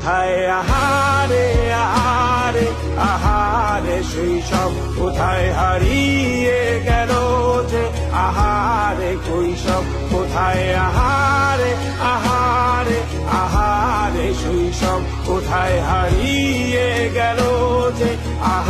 কোথায়? আহারে আহারে আহারে শৈশব কোথায় হারিয়ে গেল যে? আহারে কৈশব কোথায়? আহারে আহারে আহারে শৈশব কোথায় হারিয়ে গেল যে? আহারে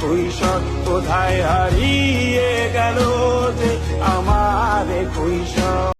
কৈশোর কোথায় হারিয়ে গেল যে আমার কৈশোর